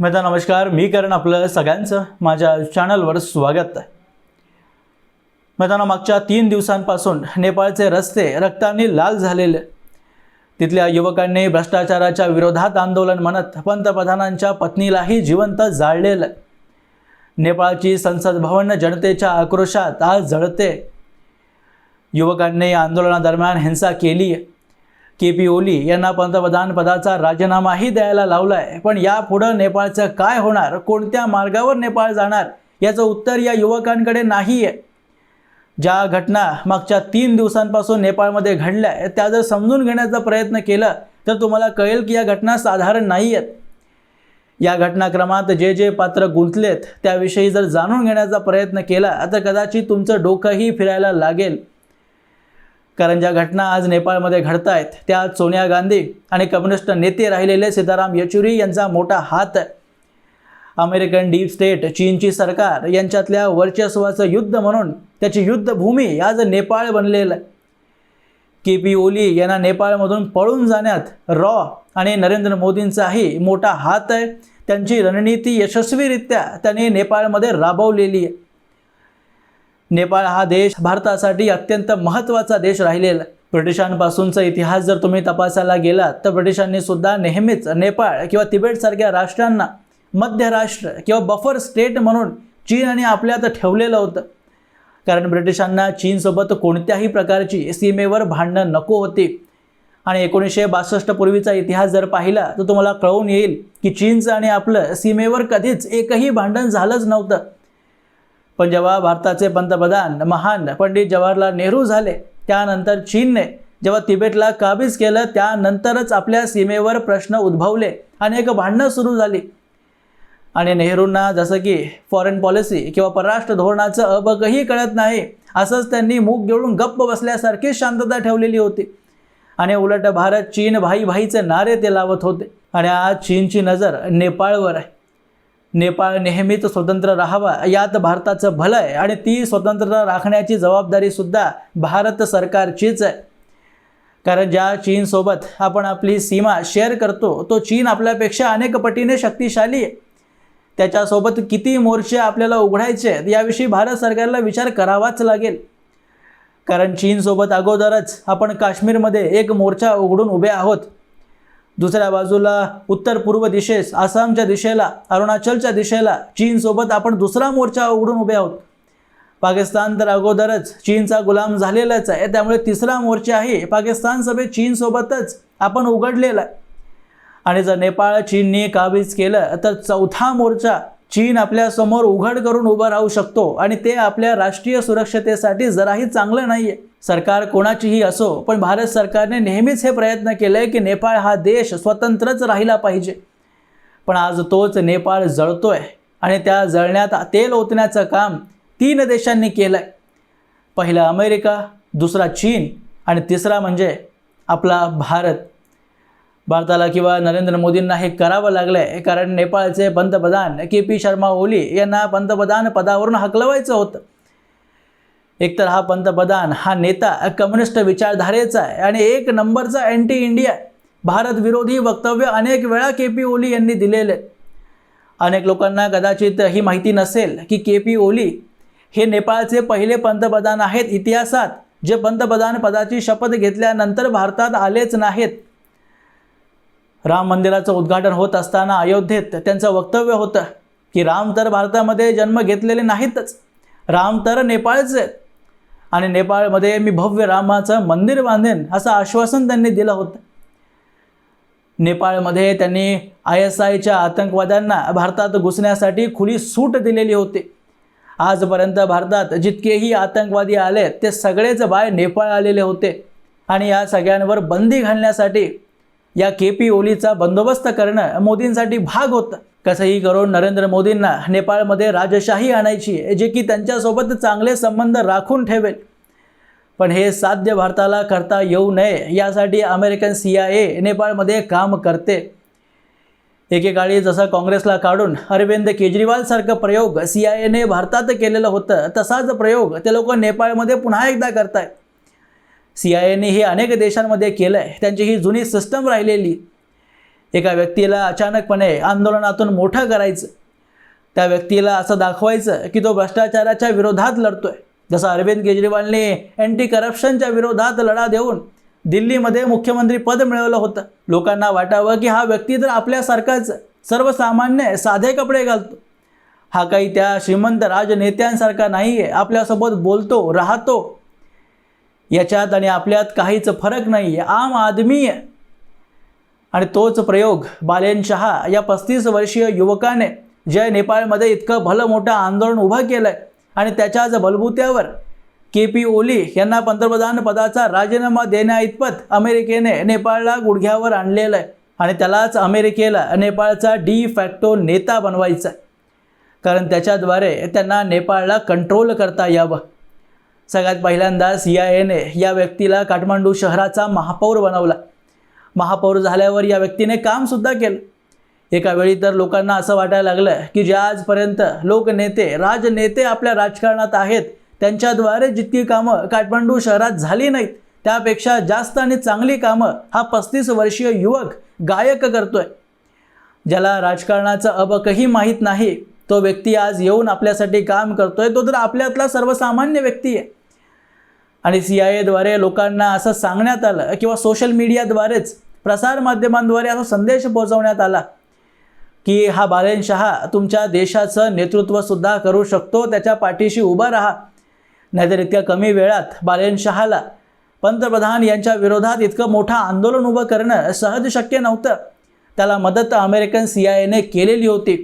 मित्र नमस्कार. मी करण आपलं सगळ्यांचं माझ्या चॅनलवर स्वागत. आहे मित्रांनो मागच्या तीन दिवसांपासून नेपाळचे रस्ते रक्ताने लाल झालेले. तिथल्या युवकांनी भ्रष्टाचाराच्या विरोधात आंदोलन म्हणत पंतप्रधानांच्या पत्नीलाही जिवंत जाळलेलं. नेपाळची संसद भवन जनतेच्या आक्रोशात आज जळते. युवकांनी आंदोलनादरम्यान हिंसा केली आहे के पी ओली यांना पंतप्रधान पदाचा राजीनामाही द्यायला लावलाय. पण यापुढं नेपाळचं काय होणार? कोणत्या मार्गावर नेपाळ जाणार? याचं उत्तर या युवकांकडे नाही आहे ज्या घटना मागच्या तीन दिवसांपासून नेपाळमध्ये घडल्या आहेत त्या जर समजून घेण्याचा प्रयत्न केला तर तुम्हाला कळेल की या घटना साधारण नाही आहेत या घटनाक्रमात जे जे पात्र गुंतलेत त्याविषयी जर जाणून घेण्याचा प्रयत्न केला तर कदाचित तुमचं डोकंही फिरायला लागेल. कारण ज्या घटना आज नेपाळमध्ये घडत आहेत त्यात सोनिया गांधी आणि कम्युनिस्ट नेते राहिलेले सीताराम येचुरी यांचा मोठा हात आहे. अमेरिकन डीप स्टेट चीनची सरकार यांच्यातल्या वर्चस्वाचं युद्ध म्हणून त्याची युद्धभूमी आज नेपाळ बनलेलं आहे. के पी ओली यांना नेपाळमधून पळून जाण्यात रॉ आणि नरेंद्र मोदींचाही मोठा हात आहे. त्यांची रणनीती यशस्वीरित्या त्यांनी नेपाळमध्ये राबवलेली आहे. नेपाळ हा देश भारतासाठी अत्यंत महत्त्वाचा देश राहिलेला ब्रिटिशांपासूनचा इतिहास जर तुम्ही तपासायला गेलात तर ब्रिटिशांनी सुद्धा नेहमीच नेपाळ किंवा तिबेटसारख्या राष्ट्रांना मध्य राष्ट्र किंवा बफर स्टेट म्हणून चीन आणि आपल्यात ठेवलेलं होतं. कारण ब्रिटिशांना चीनसोबत कोणत्याही प्रकारची सीमेवर भांडणं नको होती. आणि एकोणीसशे बासष्ट पूर्वीचा इतिहास जर पाहिला तर तुम्हाला कळून येईल की चीनचं आणि आपलं सीमेवर कधीच एकही भांडण झालंच नव्हतं. पण जेव्हा भारताचे पंतप्रधान महान पंडित जवाहरलाल नेहरू झाले त्यानंतर चीनने जेव्हा तिबेटला काबीज केलं त्यानंतरच आपल्या सीमेवर प्रश्न उद्भवले. अनेक भांडणं सुरू झाली. आणि नेहरूंना जसं की फॉरेन पॉलिसी किंवा परराष्ट्र धोरणाचं अबकही कळत नाही असंच त्यांनी मूग गिळून गप्प बसल्यासारखी शांतता ठेवलेली होती. आणि उलट भारत चीन भाई भाईचे नारे ते लावत होते. आणि आज चीनची नजर नेपाळवर आहे. नेपाळ नेहमीच स्वतंत्र राहावा यात भारताचं भलं आहे आणि ती स्वतंत्रता राखण्याची जबाबदारीसुद्धा भारत सरकारचीच आहे. कारण ज्या चीनसोबत आपण आपली सीमा शेअर करतो तो चीन आपल्यापेक्षा अनेक पटीने शक्तिशाली आहे. त्याच्यासोबत किती मोर्चे आपल्याला उघडायचे आहेत याविषयी भारत सरकारला विचार करावाच लागेल. कारण चीनसोबत अगोदरच आपण काश्मीरमध्ये एक मोर्चा उघडून उभे आहोत. दुसऱ्या बाजूला उत्तर पूर्व दिशेस आसामच्या दिशेला अरुणाचलच्या दिशेला चीनसोबत आपण दुसरा मोर्चा उघडून उभे आहोत. पाकिस्तान तर अगोदरच चीनचा गुलाम झालेलाच आहे त्यामुळे तिसरा मोर्चाही पाकिस्तान सभेत चीनसोबतच आपण उघडलेला आहे. आणि जर नेपाळ चीनने काबीज केलं तर चौथा मोर्चा चीन आपल्यासमोर उघड करून उभं राहू शकतो आणि ते आपल्या राष्ट्रीय सुरक्षतेसाठी जराही चांगलं नाही आहे सरकार कोणाचीही असो पण भारत सरकारने नेहमीच हे प्रयत्न केले की नेपाळ हा देश स्वतंत्रच राहिला पाहिजे. पण आज तोच नेपाळ जळतोय आणि त्या जळण्यात तेल ओतण्याचं काम तीन देशांनी केलं आहे पहिला अमेरिका दुसरा चीन आणि तिसरा म्हणजे आपला भारत. भारताला किंवा नरेंद्र मोदींना हे करावं लागलं आहे कारण नेपाळचे पंतप्रधान के पी शर्मा ओली यांना पंतप्रधान पदावरून हकलवायचं होतं. एकतर हा पंतप्रधान हा नेता कम्युनिस्ट विचारधारेचा आहे आणि एक नंबरचा अँटी इंडिया भारत विरोधी वक्तव्य अनेक वेळा के पी ओली यांनी दिलेले अनेक लोकांना कदाचित ही माहिती नसेल की के पी ओली हे नेपाळचे पहिले पंतप्रधान आहेत इतिहासात जे पंतप्रधान पदाची शपथ घेतल्यानंतर भारतात आलेच नाहीत. राम मंदिराचं उद्घाटन होत असताना अयोध्येत त्यांचं वक्तव्य होतं की राम तर भारतामध्ये जन्म घेतलेले नाहीतच. राम तर नेपाळचे आहेत. आणि नेपाळमध्ये मी भव्य रामाचं मंदिर बांधेन असं आश्वासन त्यांनी दिलं होतं. नेपाळमध्ये त्यांनी आय एस आयच्या आतंकवाद्यांना भारतात घुसण्यासाठी खुली सूट दिलेली होती. आजपर्यंत भारतात जितकेही आतंकवादी आले ते सगळेच बाय नेपाळ आलेले होते. आणि या सगळ्यांवर बंदी घालण्यासाठी या के पी ओलीचा बंदोबस्त करणं मोदींसाठी भाग होतं. कसंही करून नरेंद्र मोदींना नेपाळमध्ये राजशाही आणायची जे की त्यांच्यासोबत चांगले संबंध राखून ठेवेल. पण हे साध्य भारताला करता येऊ नये यासाठी अमेरिकन सी आय ए नेपाळमध्ये काम करते. एकेकाळी जसं काँग्रेसला काढून अरविंद केजरीवालसारखं प्रयोग सी आय एने भारतात केलेलं होतं तसाच प्रयोग ते लोक नेपाळमध्ये पुन्हा एकदा करतायत. सी आय एने हे अनेक देशांमध्ये केलं आहे त्यांची ही जुनी सिस्टम राहिलेली. एका व्यक्तीला अचानकपणे आंदोलनातून मोठं करायचं. त्या व्यक्तीला असं दाखवायचं की तो भ्रष्टाचाराच्या विरोधात लढतोय. जसं अरविंद केजरीवालने अँटी करप्शनच्या विरोधात लढा देऊन दिल्लीमध्ये मुख्यमंत्री पद मिळवलं होतं. लोकांना वाटावं की हा व्यक्ती तर आपल्यासारखाच सर्वसामान्य साधे कपडे घालतो. हा काही त्या श्रीमंत राजनेत्यांसारखा नाही आहे आपल्यासोबत बोलतो राहतो याच्यात आणि आपल्यात काहीच फरक नाही आहे आम आदमी. आणि तोच प्रयोग बालेन शहा या पस्तीस वर्षीय युवकाने जे नेपाळमध्ये इतकं भलं मोठं आंदोलन उभं केलं आहे आणि त्याच्याच बलबुत्यावर के पी ओली यांना पंतप्रधान पदाचा राजीनामा देण्याइतपत अमेरिकेने नेपाळला गुडघ्यावर आणलेलं आहे आणि त्यालाच अमेरिकेला नेपाळचा डी फॅक्टो नेता बनवायचा आहे कारण त्याच्याद्वारे त्यांना नेपाळला कंट्रोल करता यावं. सगळ्यात पहिल्यांदा सी आय एने या व्यक्तीला काठमांडू शहराचा महापौर बनवला. महापौर झाल्यावर या व्यक्तीने कामसुद्धा केलं. एका वेळी तर लोकांना असं वाटायला लागलं की जे आजपर्यंत लोकनेते राजनेते आपल्या राजकारणात आहेत त्यांच्याद्वारे जितकी कामं काठमांडू शहरात झाली नाहीत त्यापेक्षा जास्त आणि चांगली कामं हा पस्तीस वर्षीय युवक गायक करतोय. ज्याला राजकारणाचं अबकही माहीत नाही तो व्यक्ती आज येऊन आपल्यासाठी काम करतोय तो तर आपल्यातला सर्वसामान्य व्यक्ती आहे. आणि सी आय एद्वारे लोकांना असं सांगण्यात आलं किंवा सोशल मीडियाद्वारेच प्रसारमाध्यमांद्वारे असा संदेश पोहोचवण्यात आला की हा बालेन शहा तुमच्या देशाचं नेतृत्वसुद्धा करू शकतो त्याच्या पाठीशी उभा राहा. नाहीतर इतक्या कमी वेळात बालेन शहाला पंतप्रधान यांच्या विरोधात इतकं मोठं आंदोलन उभं करणं सहज शक्य नव्हतं. त्याला मदत अमेरिकन सी आय एने केलेली होती.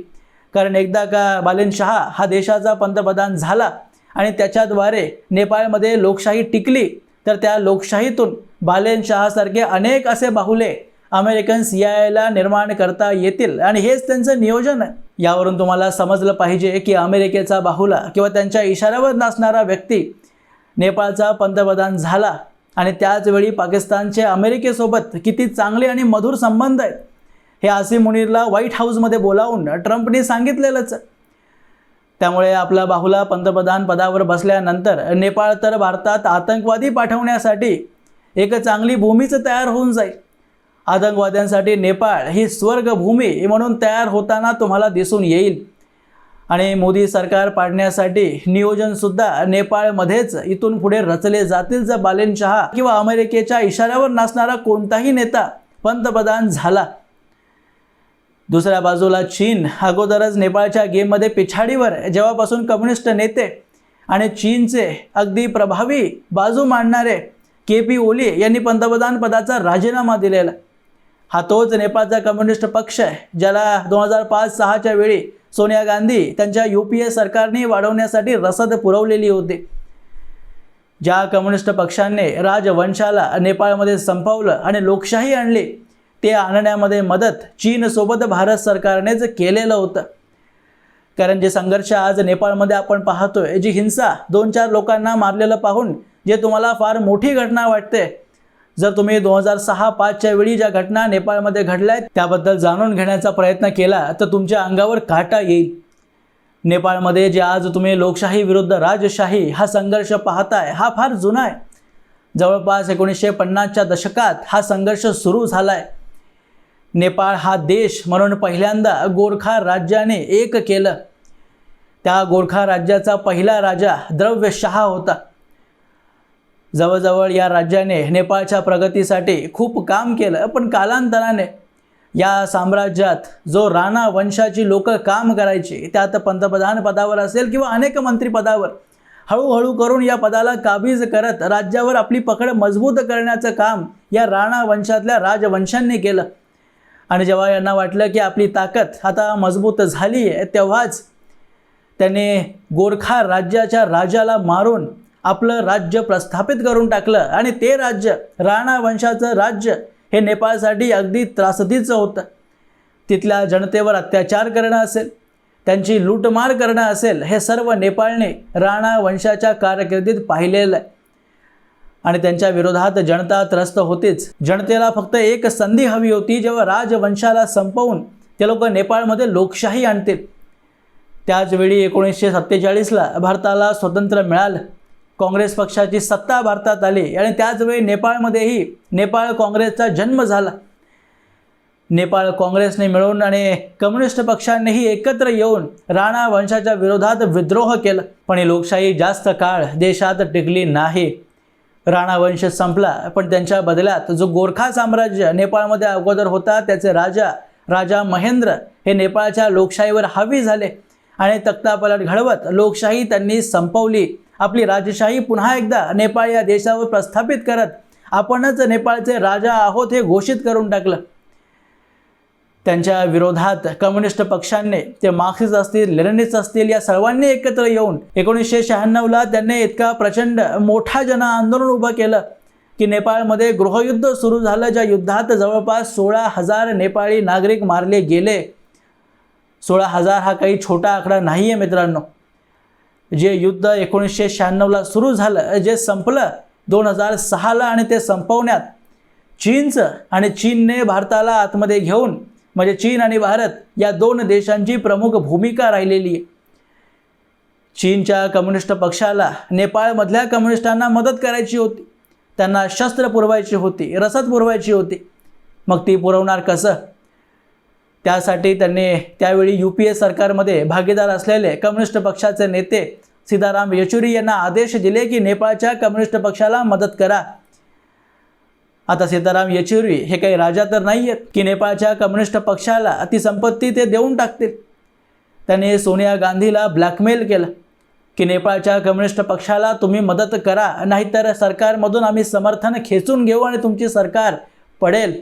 कारण एकदा का बालेन शहा हा देशाचा पंतप्रधान झाला आणि त्याच्याद्वारे नेपाळमध्ये लोकशाही टिकली तर त्या लोकशाहीतून बालेन शहासारखे अनेक असे बाहुले अमेरिकन सी आय एला निर्माण करता येतील. आणि हेच त्यांचं नियोजन आहे. यावरून तुम्हाला समजलं पाहिजे की अमेरिकेचा बाहुला किंवा त्यांच्या इशाऱ्यावर नाचणारा व्यक्ती नेपाळचा पंतप्रधान झाला. आणि त्याचवेळी पाकिस्तानचे अमेरिकेसोबत किती चांगले आणि मधुर संबंध आहेत हे आसिम मुनीरला व्हाईट हाऊसमध्ये बोलावून ट्रम्पने सांगितलेलंच आहे. त्यामुळे आपला बाहुला पंतप्रधान पदावर बसल्यानंतर नेपाळ तर भारतात आतंकवादी पाठवण्यासाठी एक चांगली भूमीच तयार होऊन जाईल. आतंकवाद्यांसाठी नेपाळ ही स्वर्गभूमी म्हणून तयार होताना तुम्हाला दिसून येईल. आणि मोदी सरकार पाडण्यासाठी नियोजनसुद्धा नेपाळमध्येच. इथून पुढे रचले जातील जर बालेन शहा किंवा अमेरिकेच्या इशाऱ्यावर नाचणारा कोणताही नेता पंतप्रधान झाला. दुसऱ्या बाजूला चीन अगोदरच नेपाळच्या गेममध्ये पिछाडीवर जेव्हापासून कम्युनिस्ट नेते आणि चीनचे अगदी प्रभावी बाजू मांडणारे के पी ओली यांनी पंतप्रधान पदाचा राजीनामा दिलेला. हा तोच नेपाळचा कम्युनिस्ट पक्ष आहे ज्याला दोन हजार पाच सहाच्या वेळी सोनिया गांधी त्यांच्या यू पी ए सरकारने वाढवण्यासाठी रसद पुरवलेली होती. ज्या कम्युनिस्ट पक्षाने राजवंशाला नेपाळमध्ये संपवलं आणि लोकशाही आणली ते आणण्यामध्ये मदत चीनसोबत भारत सरकारनेच केलेलं होतं. कारण जे संघर्ष आज नेपाळमध्ये आपण पाहतोय जी हिंसा दोन चार लोकांना मारलेलं पाहून जे तुम्हाला फार मोठी घटना वाटते. जर तुम्ही दोन हजार सहा पाचच्या वेळी ज्या घटना नेपाळमध्ये घडल्या आहेत त्याबद्दल जाणून घेण्याचा प्रयत्न केला तर तुमच्या अंगावर काटा येईल. नेपाळमध्ये जे आज तुम्ही लोकशाही विरुद्ध राजशाही हा संघर्ष पाहताय हा फार जुना आहे. जवळपास एकोणीसशे पन्नासच्या दशकात हा संघर्ष सुरू झाला आहे नेपाळ हा देश म्हणून पहिल्यांदा गोरखा राज्याने एक केलं. त्या गोरखा राज्याचा पहिला राजा द्रव्यशहा होता. जवळजवळ या राज्याने नेपाळच्या प्रगतीसाठी खूप काम केलं पण कालांतराने या साम्राज्यात जो राणा वंशाची लोक काम करायची त्यात पंतप्रधान पदावर असेल किंवा अनेक मंत्रीपदावर हळूहळू करून या पदाला काबीज करत राज्यावर आपली पकड मजबूत करण्याचं काम या राणा वंशातल्या राजवंशांनी केलं. आणि जेव्हा यांना वाटलं की आपली ताकद आता मजबूत झाली आहे तेव्हाच त्याने गोरखा राज्याच्या राजाला मारून आपलं राज्य प्रस्थापित करून टाकलं. आणि ते राज्य राणा वंशाचं राज्य हे नेपाळसाठी अगदी त्रासदीचं होतं. तिथल्या जनतेवर अत्याचार करणं असेल त्यांची लूटमार करणं असेल हे सर्व नेपाळने राणा वंशाच्या कारकिर्दीत पाहिलेलं आहे. आणि त्यांच्या विरोधात जनता त्रस्त होतीच. जनतेला फक्त एक संधी हवी होती जेव्हा राजवंशाला संपवून ते लोक नेपाळमध्ये लोकशाही आणतील. त्याचवेळी एकोणीसशे सत्तेचाळीसला भारताला स्वतंत्र मिळालं. काँग्रेस पक्षाची सत्ता भारतात आली आणि त्याचवेळी नेपाळमध्येही नेपाळ काँग्रेसचा जन्म झाला. नेपाळ काँग्रेसने मिळून आणि कम्युनिस्ट पक्षांनीही एकत्र येऊन राणा वंशाच्या विरोधात विद्रोह केला. पण ही लोकशाही जास्त काळ देशात टिकली नाही. राणावंश संपला पण त्यांच्या बदल्यात जो गोरखा साम्राज्य नेपाळमध्ये अगोदर होता त्याचे राजा राजा महेंद्र हे नेपाळच्या लोकशाहीवर हावी झाले. आणि तख्तापलट घडवत लोकशाही त्यांनी संपवली. आपली राजशाही पुन्हा एकदा नेपाळ या देशावर प्रस्थापित करत आपणच नेपाळचे राजा आहोत हे घोषित करून टाकलं. त्यांच्या विरोधात कम्युनिस्ट पक्षांनी ते मार्क्सिस्ट असतील लेनिनिस्ट असतील या सर्वांनी एकत्र येऊन एकोणीसशे शहाण्णवला त्यांनी इतका प्रचंड मोठा जन आंदोलन उभं केलं की नेपाळमध्ये गृहयुद्ध सुरू झालं ज्या युद्धात जवळपास सोळा हजार नेपाळी नागरिक मारले गेले. सोळा हजार हा काही छोटा आकडा नाही आहे मित्रांनो. जे युद्ध एकोणीसशे शहाण्णवला सुरू झालं जे संपलं दोन हजार सहाला आणि ते संपवण्यात चीनचं आणि चीनने भारताला आतमध्ये घेऊन म्हणजे चीन आणि भारत या दोन देशांची प्रमुख भूमिका राहिलेली आहे. चीनच्या कम्युनिस्ट पक्षाला नेपाळमधल्या कम्युनिस्टांना मदत करायची होती. त्यांना शस्त्र पुरवायची होती रसद पुरवायची होती. मग ती पुरवणार कसं? त्यासाठी त्यांनी त्यावेळी यू पी ए सरकारमध्ये भागीदार असलेले कम्युनिस्ट पक्षाचे नेते सीताराम येचुरी यांना आदेश दिले की नेपाळच्या कम्युनिस्ट पक्षाला मदत करा. आता सीताराम येचुरी हे काही राजा तर नाही आहेत की नेपाळच्या कम्युनिस्ट पक्षाला ती संपत्ती ते देऊन टाकतील. त्याने सोनिया गांधीला ब्लॅकमेल केलं की नेपाळच्या कम्युनिस्ट पक्षाला तुम्ही मदत करा नाहीतर सरकारमधून आम्ही समर्थन खेचून घेऊ आणि तुमची सरकार पडेल.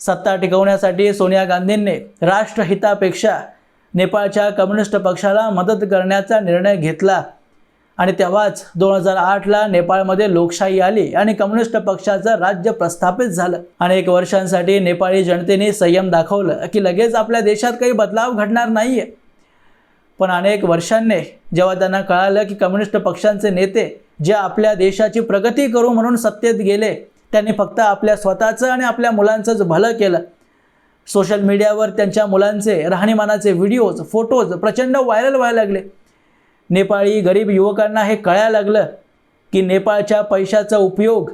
सत्ता टिकवण्यासाठी सोनिया गांधींनी राष्ट्रहितापेक्षा नेपाळच्या कम्युनिस्ट पक्षाला मदत करण्याचा निर्णय घेतला. आणि तेव्हाच दोन हजार आठला नेपाळमध्ये लोकशाही आली आणि कम्युनिस्ट पक्षाचं राज्य प्रस्थापित झालं. अनेक वर्षांसाठी नेपाळी जनतेने संयम दाखवलं की लगेच आपल्या देशात काही बदलाव घडणार नाहीये. पण अनेक वर्षांनी जेव्हा त्यांना कळालं की कम्युनिस्ट पक्षांचे नेते जे आपल्या देशाची प्रगती करू म्हणून सत्तेत गेले त्यांनी फक्त आपल्या स्वतःचं आणि आपल्या मुलांचंच भलं केलं. सोशल मीडियावर त्यांच्या मुलांचे राहणीमानाचे व्हिडिओज फोटोज प्रचंड व्हायरल व्हायला लागले. नेपाळी गरीब युवकांना हे कळायला लागलं की नेपाळच्या पैशाचा उपयोग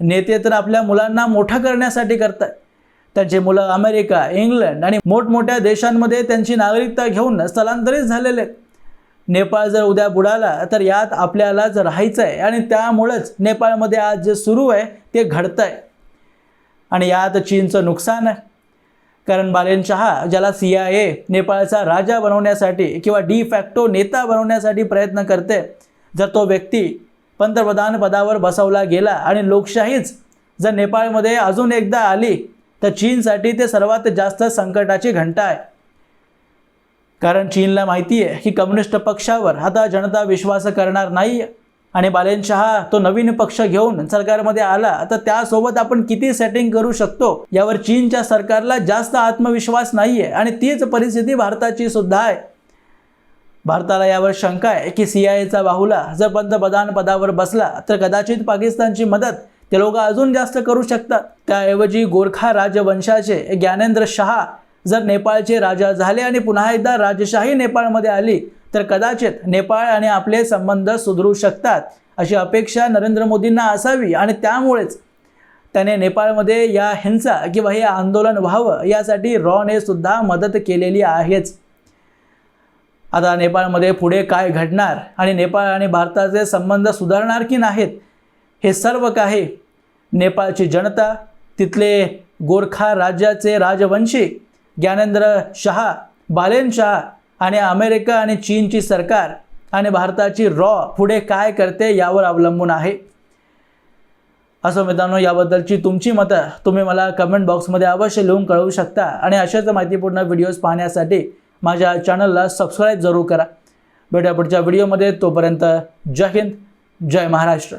नेते तर आपल्या मुलांना मोठं करण्यासाठी करतात. त्यांचे मुलं अमेरिका इंग्लंड आणि मोठमोठ्या देशांमध्ये त्यांची नागरिकता घेऊन स्थलांतरित झालेले आहेत. नेपाळ जर उद्या बुडाला तर यात आपल्यालाच राहायचं आहे आणि त्यामुळंच नेपाळमध्ये आज जे सुरू आहे ते घडतं आहे आणि यात चीनचं नुकसान आहे. कारण बालेन शहा ज्याला सी आय ए नेपाळचा राजा बनवण्यासाठी किंवा डी फॅक्टो नेता बनवण्यासाठी प्रयत्न करते जर तो व्यक्ती पंतप्रधान पदावर बसवला गेला आणि लोकशाहीच जर नेपाळमध्ये अजून एकदा आली तर चीनसाठी ते सर्वात जास्त संकटाची घंटा आहे. कारण चीनला माहिती आहे की कम्युनिस्ट पक्षावर आता जनता विश्वास करणार नाही आणि बालेन शहा तो नवीन पक्ष घेऊन सरकारमध्ये आला तर त्यासोबत आपण किती सेटिंग करू शकतो? यावर चीनच्या सरकारला जास्त आत्मविश्वास नाही आहे आणि तीच परिस्थिती भारताची सुद्धा आहे. भारताला यावर शंका आहे की सी आय एचा बाहुला जर पंतप्रधान पदावर बसला तर कदाचित पाकिस्तानची मदत ते लोक अजून जास्त करू शकतात. त्याऐवजी गोरखा राजवंशाचे ज्ञानेंद्र शहा जर नेपाळचे राजा झाले आणि पुन्हा एकदा राजशाही नेपाळमध्ये आली तर कदाचित नेपाळ आणि आपले संबंध सुधरू शकतात अशी अपेक्षा नरेंद्र मोदींना असावी आणि त्यामुळेच त्याने नेपाळमध्ये या हिंसा किंवा हे आंदोलन व्हावं यासाठी रॉने सुद्धा मदत केलेली आहेच. आता नेपाळमध्ये पुढे काय घडणार आणि नेपाळ आणि भारताचे संबंध सुधारणार की नाहीत हे सर्व काही नेपाळची जनता तिथले गोरखा राज्याचे राजवंशी ज्ञानेंद्र शहा बालेन शहा आणि अमेरिका आणि चीनची सरकार आणि भारताची रॉ पुढे काय करते यावर अवलंबून आहे. असं मित्रांनो याबद्दलची तुमची मतं तुम्ही मला कमेंट बॉक्समध्ये अवश्य लिहून कळवू शकता. आणि अशाच माहितीपूर्ण व्हिडिओज पाहण्यासाठी माझ्या चॅनलला सबस्क्राईब जरूर करा. भेटूया पुढच्या व्हिडिओमध्ये तोपर्यंत जय हिंद जय महाराष्ट्र.